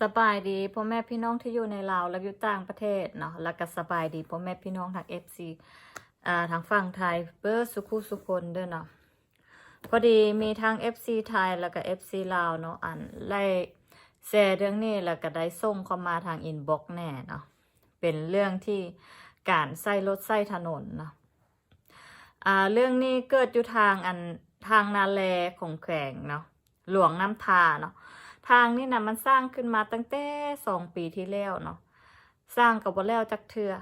สบายดีพ่อแม่พี่น้องที่อยู่ในลาวและอยู่ต่างประเทศเนาะแล้วก็สบายดีพ่อแม่พี่น้องทาง FC อ่าทางฝั่งไทยเบอร์สุขุสุคนเด้อเนาะพอดีมีทาง FC ไทยแล้วก็ FC ลาวเนาะอันไล่แชร์เรื่องนี้แล้วก็ได้ส่งเข้ามาทางอินบ็อกแน่เนาะเป็นเรื่องที่การใส่รถใส่ถนนเนาะอ่าเรื่องนี้เกิดอยู่ทางอันทางนาแลของแขวงเนาะหลวงน้ำทาเนาะ ทางนี่นะมันสร้างขึ้นมาตั้งแต่สองปีที่แล้วเนาะสร้างกับบ่แล้วจักเทือ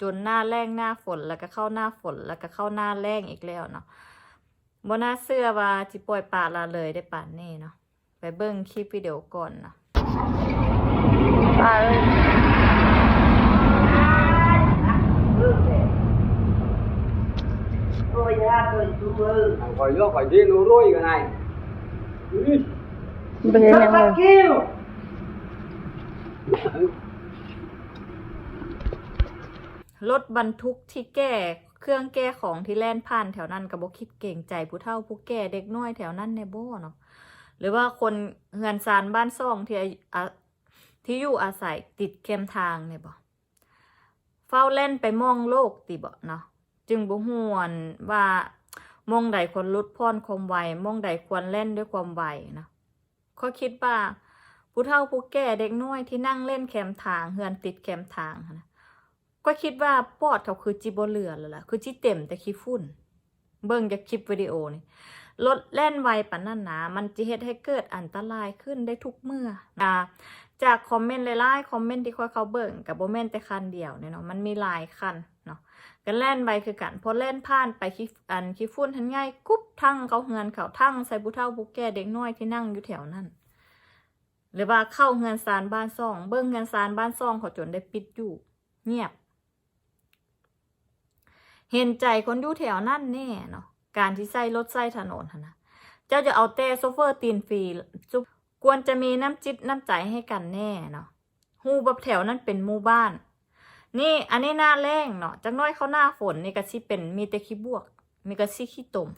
จนหน้าแรงหน้าฝนแล้วก็เข้าหน้าฝนแล้วก็เข้าหน้าแรงอีกแล้วเนาะบ่น่าเชื่อว่าจิปล่อยปลาละเลยได้ป่านนี้เนาะไปเบิ่งคลิปวิดีโอก่อนเนาะปลาเอ้ย Tôi ra tôi chú mơ khỏi vô khỏi đi nó rôi cái này Ui, เป็นยัง Bắt ไง bắt kêu รถบรรทุกที่แก้เครื่องแก้ของที่แล่นผ่านแถวนั้นก็บ่คิดเก่งใจผู้เฒ่าผู้แก่เด็กน้อยแถวนั้นในบ่เนาะหรือว่าคนเฮือนซานบ้านซ่องที่อาอาที่อยู่อาศัยติดเข้มทางเนี่ยบ่เฝ้าเล่นไปมองโลกติบ่เนาะจึงบ่ฮวนว่ามองใดควรลดพรความไวมองใดควรเล่นด้วยความไวเนาะ เข้อคิดว่าผู้เฒ่าผู้แก่เด็กน้อยที่นั่งเล่นแคมทางเฮือนติดแคมทางนะก็คิดว่าปอดเขาคือจิบเหลือแล้วล่ะคือจิเต็มแต่ขี้ฝุ่น เบิ่งจากคลิปวิดีโอนี่รถแล่นไวปานนั้นนะมันจะเฮ็ดให้เกิดอันตรายขึ้นได้ทุกเมื่ออ่าจากคอมเมนต์หลายๆคอมเมนต์ที่ค่อยเขาเบิ่งกับโบแมนแต่คันเดียวเนี่ยเนาะมันมีหลายคัน นาะกันแล่นไวคือกันพอแล่นผ่านไปขี้อันขี้ฝุ่นทันง่ายกุ๊บทั้งเขาเฮือนเขาทั้งใส่ผู้เฒ่าผู้แก่เด็กน้อยที่นั่งอยู่แถวนั้นหรือว่าเข้าเฮือนซานบ้านซ่อง เบิ่งเฮือนซานบ้านซ่องเขาจนได้ปิดอยู่ เงียบ เห็นใจคนอยู่แถวนั่นแน่เนาะการที่ใส่รถใส่ถนนนะเจ้าจะเอาแต่โซเฟอร์ตีนฟรีจุควรจะมีน้ำจิตน้ำใจให้กันแน่เนาะฮูแบบแถวนั้นเป็นหมู่บ้าน นี่อันนี้หน้าแรงเนาะจักน้อยเขาหน้าฝนนี่ก็สิเป็นมีแต่ขี้บวก มีก็สิขี้ตม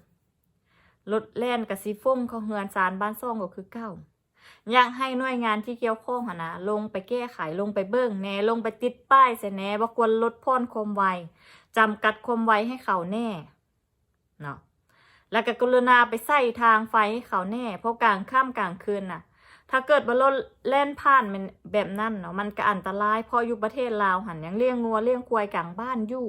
รถแล่นกับสิฟงเขาเฮือนซานบ้านซ่องก็คือเก้าอยากให้หน่วยงานที่เกี่ยวข้องหนะลงไปแก้ไขลงไปเบิ่งแหน่ลงไปติดป้ายใส่แน่ว่าควรลดพ่อนคมไวจำกัดคมไวให้เขาแน่เนาะแล้วก็กรุณาไปใส่ทางไฟให้เขาแน่ เพราะกลางค่ำกลางคืนน่ะ ถ้าเกิดว่ารถแล่นผ่านมันแบบนั้นเนาะมันก็อันตรายพออยู่ประเทศลาวหันยังเลี้ยงงัวเลี้ยงควายกลางบ้านอยู่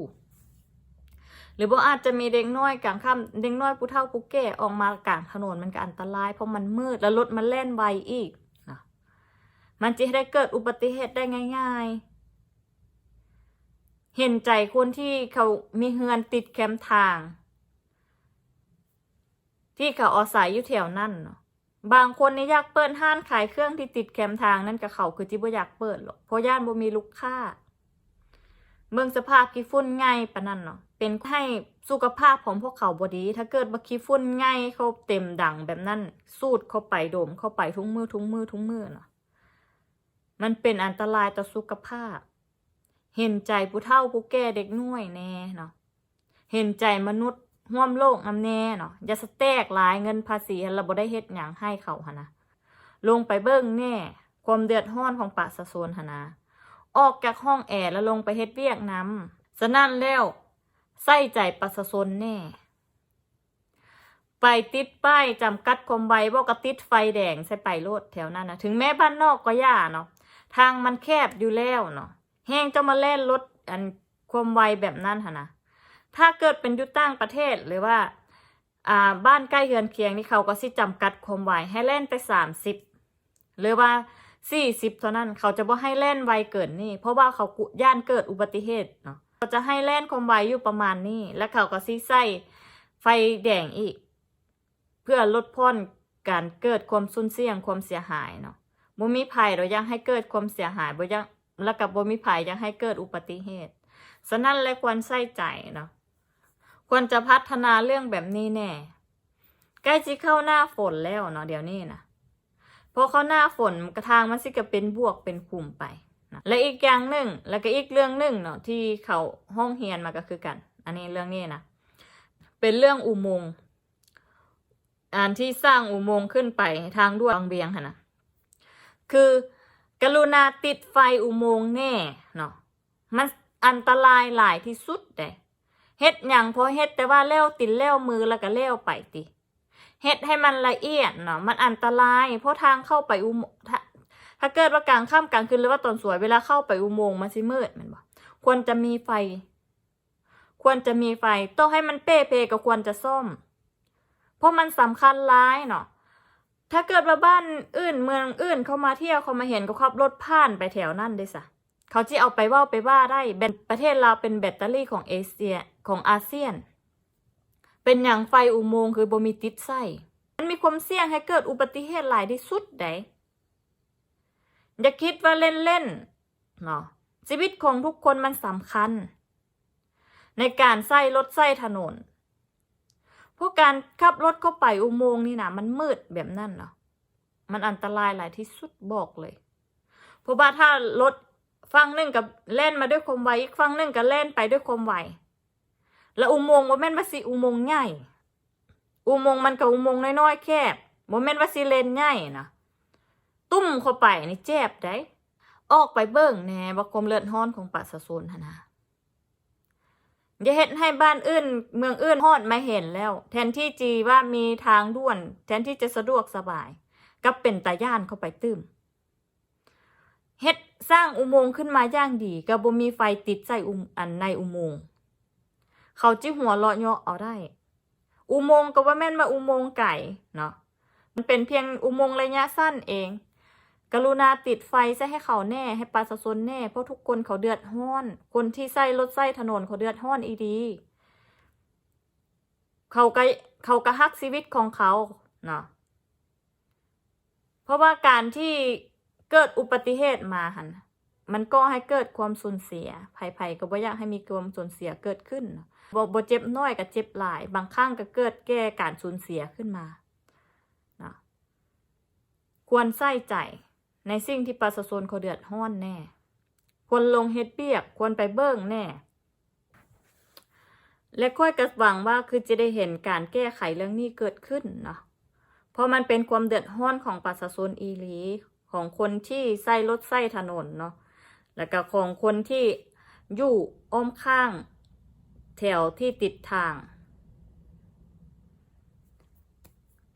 หรือว่าอาจจะมีเด็กน้อยกลางค่ำเด็กน้อยผู้เฒ่าผู้แก่ออกมากลางถนนมันก็อันตราย เพราะมันมืดแล้วรถมันแล่นไวอีกนะมันจะได้เกิดอุบัติเหตุได้ง่าย ๆ เห็นใจคนที่เขามีเฮือนติดแคมป์ทาง ที่เขาอาศัยอยู่แถวนั่นเนาะ บางคนนี่อยากเปิดห้านขายเครื่องที่ติดแคมทางนั่นกับเขาคือจิบ่อยากเปิดหรอกเพราะย่านบ่มีลูกค้าเมืองสภาพขี้ฝุ่นง่ายปะนั่นเนาะเป็นให้สุขภาพของพวกเขาบดี ถ้าเกิดว่าขี้ฝุ่นง่ายเขาเต็มดังแบบนั้น สูดเข้าไปโดมเข้าไปทุกมือทุกมือทุกมือเนาะมันเป็นอันตรายต่อสุขภาพ เห็นใจผู้เฒ่าผู้แก่เด็กน้อยแน่เนาะเห็นใจมนุษย์ ร่วมโลกนำแน่เนาะอย่าสแตกหลายเงินภาษีเราบ่ได้เฮ็ดหยังให้เขาหนนะลงไปเบิ่งแน่ ความเดือดร้อนของประชาชนหนนะออกจากห้องแอร์แล้วลงไปเฮ็ดเวียกนำสนั่นแล้วใส่ใจประชาชนแน่ ไปติดป้ายจำกัดความไวบ่ก็ติดไฟแดงใส่ไปโลดแถวนั้นนะถึงแม้บ้านนอกก็ย่าเนาะทางมันแคบอยู่แล้วเนาะแห้งจะมาเล่นรถอันความไวแบบนั้นหนนะ ถ้าเกิดเป็นยุต่างประเทศหรือว่าบ้านใกล้เฮือนเคียงนี่เขาก็สิจำกัดความไวให้เล่นไปสามสิบหรือว่าสี่สิบเท่านั้นเขาจะบ่ให้แล่นไวเกินนี่ เพราะว่าเขากุย่านเกิดอุบัติเหตุเนาะเขาจะให้แล่นความไวอยู่ประมาณนี้ แล้วเขาก็ซีใส่ไฟแดงอีก เพื่อลดพ่อนการเกิดความสูญเสียงความเสียหายเนาะบ่มีภัยเรายังให้เกิดความเสียหายบ่ยังแล้วกับบ่มีภัยยังให้เกิดอุบัติเหตุฉะนั้นและควรใส่ใจเนาะ ควรจะพัฒนาเรื่องแบบนี้แน่ ใกล้จะเข้าหน้าฝนแล้วเนาะเดี๋ยวนี้นะพอเขาหน้าฝนกระทางมันสิก็เป็นบวกเป็นคุมไปนะและอีกอย่างหนึ่งแล้วก็อีกเรื่องหนึ่งเนาะที่เขาห้องเฮียนมาก็คือกัน อันนี้เรื่องนี้นะเป็นเรื่องอุโมงค์อันที่สร้างอุโมงค์ขึ้นไปทางด่วนบางเบียงค่ะนะคือกรุณาติดไฟอุโมงค์แน่เนาะมันอันตรายหลายที่สุดเด้ เฮ็ดหยังพอเฮ็ดแต่ว่าแล้วติดแล้วมือแล้วก็แล้วไปติเฮ็ดให้มันละเอียดเนาะมันอันตราย เพราะทางเข้าไปอุโมงค์ถ้าเกิดว่ากลางค่ำกลางคืนหรือว่าตอนสวยเวลาเข้าไปอุโมงค์มันสิมืดมันบ่ควรจะมีไฟ ควรจะมีไฟต้องให้มันเป๊ะๆก็ควรจะซ่อมเพราะมันสำคัญร้ายเนาะถ้าเกิดว่าบ้านอื่นเมืองอื่นเขามาเที่ยวเขามาเห็นก็ขับรถผ่านไปแถวนั่นได้สะเขาจะเอาไปว่าไปว่าได้แบตประเทศเราเป็นแบตเตอรี่ของเอเชีย ของอาเซียน เป็นอย่างไฟอุโมงค์คือบ่มีติดไส้มันมีความเสี่ยงให้เกิดอุบัติเหตุหลายที่สุดได้อย่าคิดว่าเล่นๆเนาะชีวิตของทุกคนมันสำคัญ ในการใส่รถใส่ถนนพราะการขับรถเข้าไปอุโมงค์นี่นะมันมืดแบบนั้นเนาะมันอันตรายหลายที่สุดบอกเลย เพราะว่าถ้ารถฝั่งหนึ่งกับเล่นมาด้วยความไวอีกฝั่งหนึ่งก็เล่นไปด้วยความไว แล้วอุโมงค์ว่าแม่นว่าสิอุโมงค์ใหญ่อุโมงค์มันกับอุโมงค์น้อยๆแคบบ่แม่นว่าสิเลนใหญ่นะตุ้มเข้าไปนี่เจ็บได้ออกไปเบิ่งแหน่ว่าคมเลือดร้อนของประชาชนหั่นนะอย่าเห็นให้บ้านอื่น เมืองอื่นฮอดมาเห็นแล้ว แทนที่จีว่ามีทางด่วน แทนที่จะสะดวกสบาย ก็เป็นตาย่านเข้าไปตื้มเฮ็ดสร้างอุโมงค์ขึ้นมาอย่างดีก็บ่มีไฟติดใส่อุมอันในอุโมงค์ เขาจิหัวเราะเยาะเอาได้ อุโมงค์ก็ว่าแม่นมาอุโมงค์ไก่เนาะมันเป็นเพียงอุโมงค์ระยะสั้นเอง กรุณาติดไฟซะให้เขาแน่ให้ประชาชนแน่ เพราะทุกคนเขาเดือดร้อน คนที่ใส่รถใส่ถนนเขาเดือดร้อนอีดีเขาก็เขาก็ฮักชีวิตของเขาเนาะเพราะว่าการที่เกิดอุบัติเหตุมาหัน มันก็ให้เกิดความสูญเสียภัยๆก็บ่อยากให้มีความสูญเสียเกิดขึ้นบ่บ่เจ็บน้อยก็เจ็บหลาย บางครั้งก็เกิดแก่การสูญเสียขึ้นมานะควรใส่ใจในสิ่งที่ประชาชนเขาเดือดร้อนแน่ ควรลงเฮ็ดเบียก ควรไปเบิ่งแน่ และค่อยกระหวังว่าคือจะได้เห็นการแก้ไขเรื่องนี้เกิดขึ้นเนาะ เพราะมันเป็นความเดือดร้อนของประชาชนอีหลีของคนที่ใส่รถใส่ถนนเนาะ แล้วก็ของคนที่อยู่อ้อมข้าง แถวที่ติดทาง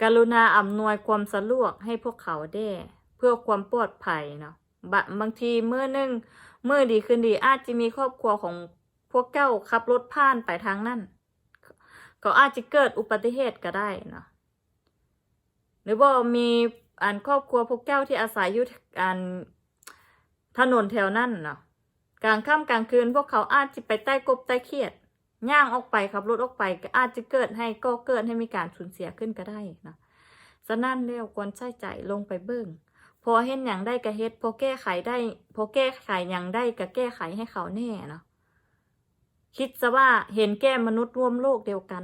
กรุณาอำนวยความสะดวกให้พวกเขาได้เพื่อความปลอดภัยเนาะบบางทีเมื่อนึงเมื่อดีขึ้นดีอาจจะมีครอบครัวของพวกเจ้าขับรถผ่านไปทางนั้นก็อาจจะเกิดอุบัติเหตุก็ได้เนาะหรือว่ามีอันครอบครัวพวกเจ้าที่อาศัยอยู่อัน ถนนแถวนั้นเนาะกลางค่ำกลางคืนพวกเขาอาจจะไปใต้กบใต้เขียด ย่างออกไปขับรถออกไปก็อาจจะเกิดให้ก็เกิดให้มีการสูญเสียขึ้นก็ได้นะฉะนั้นแล้วควรใช้ใจลงไปเบิ่งพอเห็นอย่างได้ก็เฮ็ดพอแก้ไขได้ พอแก้ไขอย่างได้ก็แก้ไขให้เขาแน่เนาะคิดซะว่าเห็นแก้มนุษย์ร่วมโลกเดียวกัน